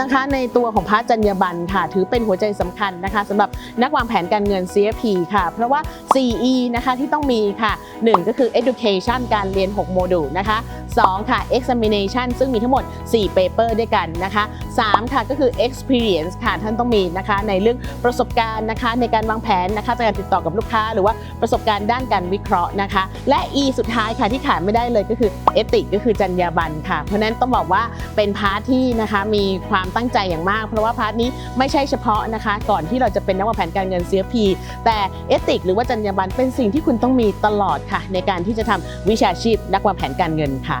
นะคะในตัวของพร์ทจรรยบันค่ะ ถือเป็นหัวใจสำคัญนะคะสำหรับนักวางแผนการเงิน CFP ค่ะ เพราะว่า 4E นะคะที่ต้องมีค่ะ 1 ก็คือ education การเรียน 6 โมดูลนะคะ2 ค่ะ examination ซึ่งมีทั้งหมด 4 paper ด้วยกันนะคะ 3 ค่ะก็คือ experience ค่ะท่านต้องมีนะคะ ในเรื่องประสบการณ์นะคะ ในการวางแผนนะคะในการติดต่อกับลูกค้า หรือว่าประสบการณ์ด้านการวิเคราะห์นะคะ และ E สุดท้ายค่ะที่ขาดไม่ได้เลยก็คือ ethic ก็คือจรรยาบรรณค่ะ เพราะฉะนั้นต้องบอกว่าเป็นพาร์ทที่นะคะมีความตั้งใจอย่างมาก เพราะว่าพาร์ทนี้ไม่ใช่เฉพาะนะคะ ก่อนที่เราจะเป็นนักวางแผนการเงิน CFP แต่ ethic หรือว่าจรรยาบรรณเป็นสิ่งที่คุณต้องมีตลอดค่ะ ในการที่จะทำวิชาชีพนักวางแผนการเงินค่ะ